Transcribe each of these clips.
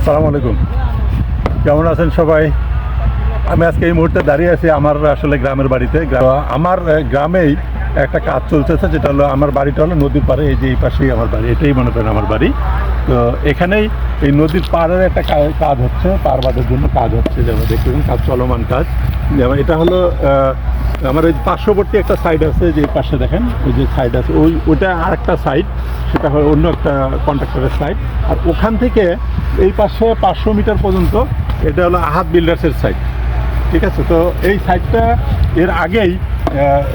আসসালামু আলাইকুম। কেমন আছেন সবাই? আমি আজকে এই মুহূর্তে দাঁড়িয়ে আছি আমার আসলে গ্রামের বাড়িতে। আমার গ্রামেই একটা কাজ চলতেছে, যেটা হলো আমার বাড়িটা হলো নদীর পাড়ে, এই যে এই পাশেই আমার বাড়ি, এটাই মনে করেন আমার বাড়ি। তো এখানেই এই নদীর পাড়ের একটা কাজ হচ্ছে, পার বাঁধের জন্য কাজ হচ্ছে যেমন দেখতেছেন কাজ চলমান কাজ। যেমন এটা হলো আমার এই পার্শ্ববর্তী একটা সাইড আছে, যে পাশে দেখেন ওই যে সাইড আছে, ওই ওটা আর একটা সাইড সেটা হয় অন্য একটা কন্ট্রাক্টরের সাইড আর ওখান থেকে এই পাশে পাঁচশো মিটার পর্যন্ত, এটা হলো আহাত বিল্ডার্সের সাইড ঠিক আছে? তো এই সাইডটা এর আগেই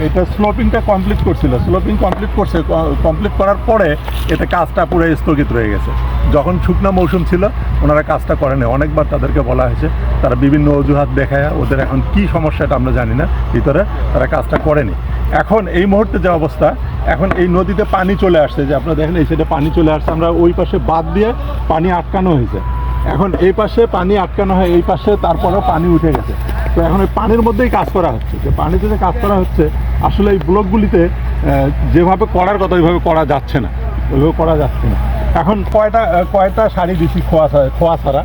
এটা স্লোপিংটা কমপ্লিট করছিল। স্লোপিং কমপ্লিট করছে কমপ্লিট করার পরে এটা কাজটা পুরো স্থগিত রয়ে গেছে। যখন শুকনা মৌসুম ছিল, ওনারা কাজটা করেনি। অনেকবার তাদেরকে বলা হয়েছে, তারা বিভিন্ন অজুহাত দেখায় ওদের এখন কি সমস্যাটা আমরা জানি না, ভিতরে তারা কাজটা করেনি। এখন এই মুহূর্তে যে অবস্থা, এখন এই নদীতে পানি চলে আসছে, যে আপনারা দেখেন এই সাইডে পানি চলে আসছে, আমরা ওই পাশে বাদ দিয়ে পানি আটকানো হয়েছে। এখন এই পাশে পানি আটকানো হয়, এই পাশে তারপরেও পানি উঠে গেছে। তো এখন ওই পানির মধ্যেই কাজ করা হচ্ছে। যে পানিতে যে কাজ করা হচ্ছে, আসলে এই ব্লকগুলিতে যেভাবে করার কথা ওইভাবে করা যাচ্ছে না। ওইভাবে করা যাচ্ছে না। এখন কয়টা কয়টা শাড়ি দিছি খোয়া খোয়া ছাড়া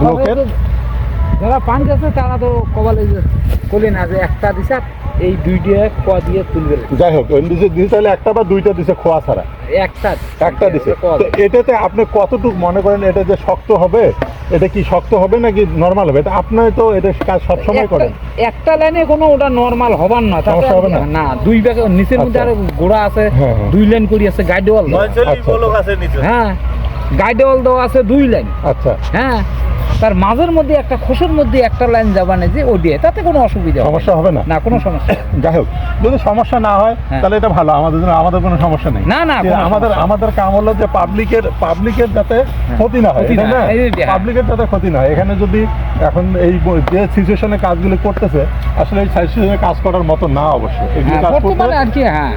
ব্লকের? যারা পান যাচ্ছে তারা তো কবালে কলি না যে একটা দিছে এই দুইটা ক দিয়ে তুলবে। যাই হোক দিছে দিছে তাহলে একটা বা দুইটা দিছে খোয়া ছাড়া? একটা একটা দিছে। এটাতে আপনি কতটুকু মনে করেন এটা যে শক্ত হবে? এটা কি শক্ত হবে নাকি নর্মাল হবে? এটা আপনি তো এটা কাজ সবসময় একটা- করেন। একটা লাইনে কোনো ওটা নর্মাল হবার না সমস্যা হবে না? না দুই ব্যাগ নিচের মধ্যে আচ্ছা। আর গোড়া আছে হ্যাঁ, হ্যাঁ। দুই লাইন করি আছে গাইড ওয়াল আচ্ছা, হ্যাঁ গাইড ওয়াল দেওয়া আছে দুই লাইন আচ্ছা। হ্যাঁ তার মাঝের মধ্যে একটা খোসের মধ্যে একটা লাইন যাবানে যে ওডিয়ে তাতে কোনো অসুবিধা সমস্যা হবে না? না কোনো সমস্যা যাই হোক যদি সমস্যা না হয় হ্যাঁ। তাহলে এটা ভালো। আমাদের জন্য আমাদের কোনো সমস্যা নেই। না, না, আমাদের আমাদের কাম হলো যে পাবলিকের পাবলিকের যাতে ক্ষতি না হয়। না হয়, হ্যাঁ। পাবলিকের যাতে ক্ষতি না হয়। এখানে যদি এখন এই যে সিচুয়েশনে কাজগুলো করতেছে আসলে এই সিচুয়েশনে কাজ করার মতো না অবশ্য। এগুলো হ্যাঁ, কাজ করতে আর কি হ্যাঁ।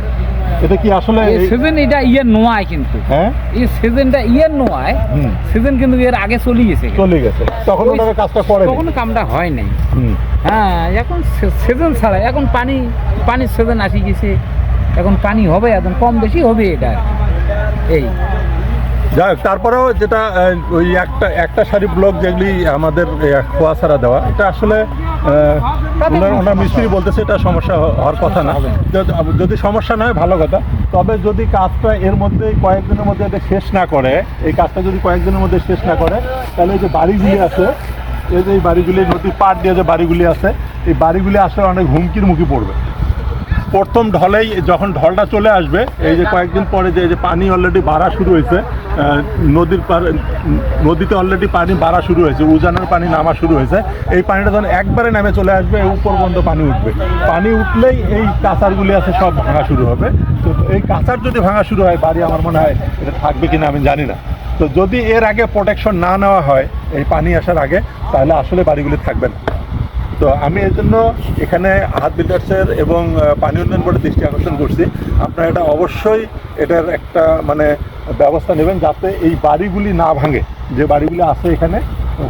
এটা কি আসলে এই সিজন এটা ইয়ের নোয়ায় কিন্তু। হ্যাঁ? এই সিজনটা ইয়ের নোয়ায়। সিজন কিন্তু এর আগে চলে গেছে। চলে গেছে। তখন ওনারা কাজটা করে তখন কামটা হয় নাই। হ্যাঁ এখন সিজন ছাড়া এখন পানি পানির সিজন আসি গেছে। এখন পানি হবে এখন কম বেশি হবে এটা। এই। যাই হোক, তারপরেও যেটা ওই একটা একটা শাড়ি ব্লক যেগুলি আমাদের খোয়া ছাড়া দেওয়া এটা আসলে ওনার মিস্ত্রি বলতেছে এটা সমস্যা হওয়ার কথা না। যদি- যদি সমস্যা নয় হয় ভালো কথা। তবে যদি কাজটা এর মধ্যে কয়েকদিনের মধ্যে এটা শেষ না করে এই কাজটা যদি কয়েকদিনের মধ্যে শেষ না করে তাহলে এই যে বাড়িগুলি আছে এই যে এই বাড়িগুলি নদীর পাড় দিয়ে যে বাড়িগুলি আছে এই বাড়িগুলি আসলে অনেক হুমকির মুখে পড়বে। প্রথম ঢলেই যখন ঢলটা চলে আসবে, এই যে কয়েকদিন পরে যে এই যে পানি অলরেডি বাড়া শুরু হয়েছে নদীর নদীতে অলরেডি পানি বাড়া শুরু হয়েছে, উজানের পানি নামা শুরু হয়েছে। এই পানিটা যখন একবারে নামে চলে আসবে উপর বন্ধ পানি উঠবে। পানি উঠলেই এই কাঁচারগুলি আছে, সব ভাঙা শুরু হবে। তো এই কাঁচার যদি ভাঙা শুরু হয়, বাড়ি আমার মনে হয় এটা থাকবে কিনা আমি জানি না। তো যদি এর আগে প্রোটেকশন না নেওয়া হয়, এই পানি আসার আগে, তাহলে আসলে বাড়িগুলি থাকবে না। তো আমি এর জন্য এখানে হাত বিল্ডার্সের এবং পানি উন্নয়ন বোর্ডের দৃষ্টি আকর্ষণ করছি। আপনারা এটা অবশ্যই এটার একটা মানে ব্যবস্থা নেবেন যাতে এই বাড়িগুলি না ভাঙে। যে বাড়িগুলি আছে এখানে,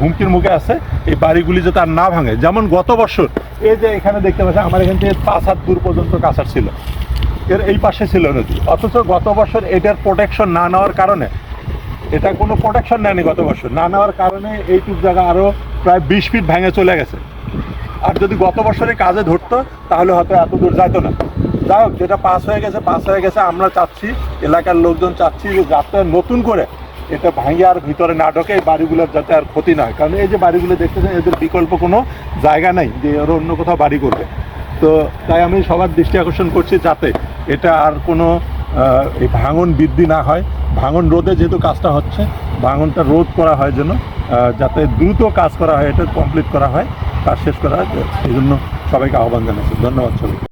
হুমকির মুখে আছে, এই বাড়িগুলি যাতে আর না ভাঙে। যেমন গত বছর, এই যে এখানে দেখতে পাচ্ছেন, আমার এখান থেকে পাঁচ হাত দূর পর্যন্ত কাছার ছিল। এর এই পাশে ছিল নদী। অথচ গত বছর এটার প্রোটেকশন না নেওয়ার কারণে, এটা কোনো প্রোটেকশন নেয়নি গত বছর। না নেওয়ার কারণে এইটুক জায়গা আরও প্রায় বিশ ফিট ভেঙে চলে গেছে। আর যদি গত বছরে কাজে ধরতো, তাহলে হয়তো এত দূর যাইতো না। যাই হোক, যেটা পাস হয়ে গেছে, পাস হয়ে গেছে, আমরা চাচ্ছি, এলাকার লোকজন চাচ্ছি যে যাতে নতুন করে এটা ভাঙিয়ে আর ভিতরে না ঢোকে, এই বাড়িগুলোর যাতে আর ক্ষতি না হয়। কারণ এই যে বাড়িগুলো দেখতেছেন, এদের বিকল্প কোনো জায়গা নেই যে ওরা অন্য কোথাও বাড়ি করবে। তো তাই আমি সবার দৃষ্টি আকর্ষণ করছি যাতে এটা আর কোনো এই ভাঙন বৃদ্ধি না হয়। ভাঙন রোধে যেহেতু কাজটা হচ্ছে, ভাঙনটা রোধ করা হয় যেন যাতে দ্রুত কাজ করা হয়, এটা কমপ্লিট করা হয়। কাজ শেষ করা এই জন্য সবাইকে আহ্বান জানাচ্ছি। ধন্যবাদ সবাই